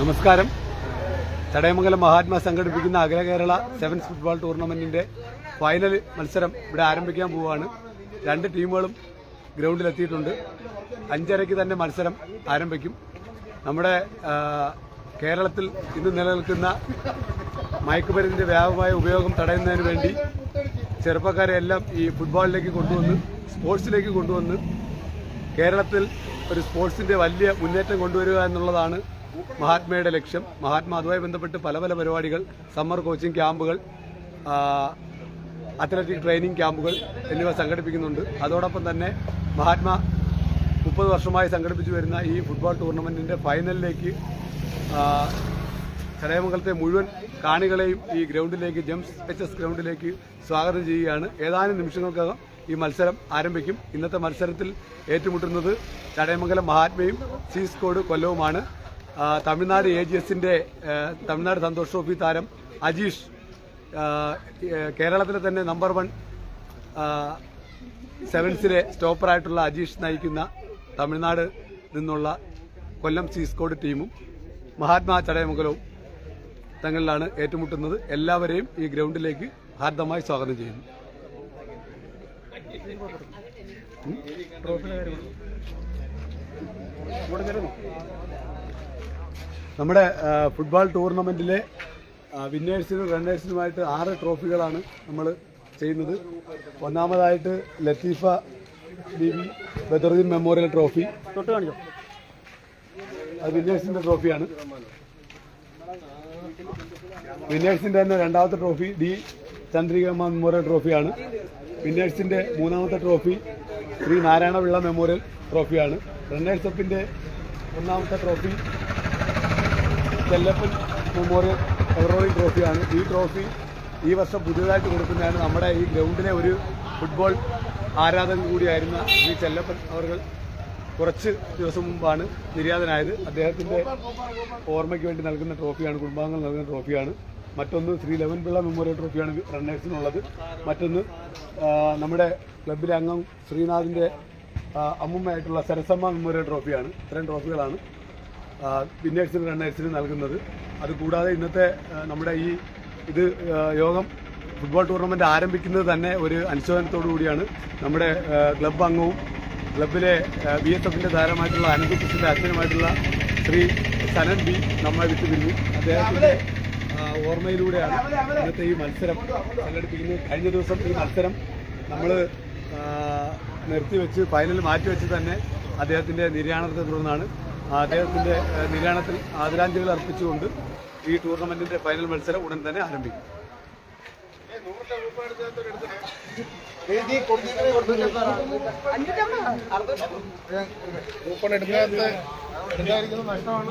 നമസ്കാരം. ചടയമംഗലം മഹാത്മാ സംഘടിപ്പിക്കുന്ന അഖില കേരള സെവൻസ് ഫുട്ബോൾ ടൂർണമെന്റിന്റെ ഫൈനൽ മത്സരം ഇവിടെ ആരംഭിക്കാൻ പോവുകയാണ്. രണ്ട് ടീമുകളും ഗ്രൗണ്ടിലെത്തിയിട്ടുണ്ട്. അഞ്ചരയ്ക്ക് തന്നെ മത്സരം ആരംഭിക്കും. നമ്മുടെ കേരളത്തിൽ ഇന്ന് നിലനിൽക്കുന്ന മയക്കുമരുന്നിന്റെ വ്യാപകമായ ഉപയോഗം തടയുന്നതിന് വേണ്ടി ചെറുപ്പക്കാരെ എല്ലാം ഈ ഫുട്ബോളിലേക്ക് കൊണ്ടുവന്ന് സ്പോർട്സിലേക്ക് കൊണ്ടുവന്ന് കേരളത്തിൽ ഒരു സ്പോർട്സിന്റെ വലിയ മുന്നേറ്റം കൊണ്ടുവരിക എന്നുള്ളതാണ് മഹാത്മയുടെ ലക്ഷ്യം. മഹാത്മാ അതുമായി ബന്ധപ്പെട്ട് പല പല പരിപാടികൾ സമ്മർ കോച്ചിങ് ക്യാമ്പുകൾ അത്ലറ്റിക് ട്രെയിനിങ് ക്യാമ്പുകൾ എന്നിവ സംഘടിപ്പിക്കുന്നുണ്ട്. അതോടൊപ്പം തന്നെ മഹാത്മാ മുപ്പത് വർഷമായി സംഘടിപ്പിച്ചു വരുന്ന ഈ ഫുട്ബോൾ ടൂർണമെന്റിന്റെ ഫൈനലിലേക്ക് ചടയമംഗലത്തെ മുഴുവൻ കാണികളെയും ഈ ഗ്രൗണ്ടിലേക്ക് ജംസ് എച്ച് എസ് ഗ്രൗണ്ടിലേക്ക് സ്വാഗതം ചെയ്യുകയാണ്. ഏതാനും നിമിഷങ്ങൾക്കകം ഈ മത്സരം ആരംഭിക്കും. ഇന്നത്തെ മത്സരത്തിൽ ഏറ്റുമുട്ടുന്നത് ചടയമംഗലം മഹാത്മയും സി സ്കോഡ് കൊല്ലവുമാണ്. തമിഴ്നാട് എ ജി എസിന്റെ തമിഴ്നാട് സന്തോഷ് ട്രോഫി താരം അജീഷ് കേരളത്തിലെ തന്നെ നമ്പർ വൺ സെവൻസിലെ സ്റ്റോപ്പറായിട്ടുള്ള അജീഷ് നയിക്കുന്ന തമിഴ്നാട് നിന്നുള്ള കൊല്ലം സി സ്കോഡ് ടീമും മഹാത്മാ ചടയമംഗലവും തങ്ങളിലാണ് ഏറ്റുമുട്ടുന്നത്. എല്ലാവരെയും ഈ ഗ്രൗണ്ടിലേക്ക് ഹാർദമായി സ്വാഗതം ചെയ്യുന്നു. നമ്മുടെ ഫുട്ബോൾ ടൂർണമെന്റിലെ വിന്നേഴ്സിനും റണ്ണേഴ്സിനുമായിട്ട് ആറ് ട്രോഫികളാണ് നമ്മൾ ചെയ്യുന്നത്. ഒന്നാമതായിട്ട് ലത്തീഫ ബിബി ബദറുദ്ദീൻ മെമ്മോറിയൽ ട്രോഫി. അത് വിന്നേഴ്സിന്റെ ട്രോഫിയാണ് വിന്നേഴ്സിന്റെ തന്നെ രണ്ടാമത്തെ ട്രോഫി ഡി ചന്ദ്രിക മെമ്മോറിയൽ ട്രോഫിയാണ്. വിന്നേഴ്സിന്റെ മൂന്നാമത്തെ ട്രോഫി ശ്രീ നാരായണപിള്ള മെമ്മോറിയൽ ട്രോഫിയാണ്. റണ്ണേഴ്സ് അപ്പിന്റെ ഒന്നാമത്തെ trophy Chellappan memorial ever rolling ട്രോഫിയാണ്. ഈ ട്രോഫി ഈ വർഷം പുതിയതായിട്ട് കൊടുക്കുന്നതാണ് നമ്മുടെ ഈ ഗ്രൗണ്ടിലെ ഒരു ഫുട്ബോൾ ആരാധകൻ കൂടിയായിരുന്ന ഈ ചെല്ലപ്പൻ അവർ കുറച്ച് ദിവസം മുമ്പാണ് നിര്യാതനായത്. അദ്ദേഹത്തിന്റെ ഓർമ്മയ്ക്ക് വേണ്ടി നൽകുന്ന ട്രോഫിയാണ് കുടുംബാംഗങ്ങൾ നൽകുന്ന ട്രോഫിയാണ്. മറ്റൊന്ന് ശ്രീ ലെവൻപിള്ള മെമ്മോറിയൽ ട്രോഫിയാണ് റണ്ണേഴ്സിനുള്ളത്. മറ്റൊന്ന് നമ്മുടെ ക്ലബിലെ അംഗം ശ്രീനാഥിന്റെ ആ, അമ്മുമ്മയായിട്ടുള്ള സരസമ്മ മെമ്മോറിയൽ ട്രോഫിയാണ്. ഇത്രയും ട്രോഫികളാണ് വിന്നേഴ്സിന് റണ്ണേഴ്സിന് നൽകുന്നത്. അതുകൂടാതെ ഇന്നത്തെ നമ്മുടെ ഈ ഇത് യോഗം ഫുട്ബോൾ ടൂർണമെന്റ് ആരംഭിക്കുന്നത് തന്നെ ഒരു അനുശോചനത്തോടു കൂടിയാണ് നമ്മുടെ ക്ലബ് അംഗവും ക്ലബിലെ ബി എസ് എഫിന്റെ താരമായിട്ടുള്ള അനന്തകൃഷ്ണന്റെ അച്ഛനുമായിട്ടുള്ള ശ്രീ സനൻ ബി നമ്മളെ വിട്ടു പിരിഞ്ഞു. അദ്ദേഹത്തിന്റെ ഓർമ്മയിലൂടെയാണ് ഇന്നത്തെ ഈ മത്സരം സംഘടിപ്പിക്കുന്നത്. കഴിഞ്ഞ ദിവസം ഈ മത്സരം നമ്മൾ നിർത്തിവെച്ച് ഫൈനൽ മാറ്റിവെച്ച് തന്നെ അദ്ദേഹത്തിന്റെ നിര്യാണത്തെ തുടർന്നാണ് അദ്ദേഹത്തിന്റെ നിര്യാണത്തിൽ ആദരാഞ്ജലികൾ അർപ്പിച്ചുകൊണ്ട് ഈ ടൂർണമെന്റിന്റെ ഫൈനൽ മത്സരം ഉടൻ തന്നെ ആരംഭിക്കും. കൂപ്പൺ എടുക്കാത്ത നഷ്ടമാണ്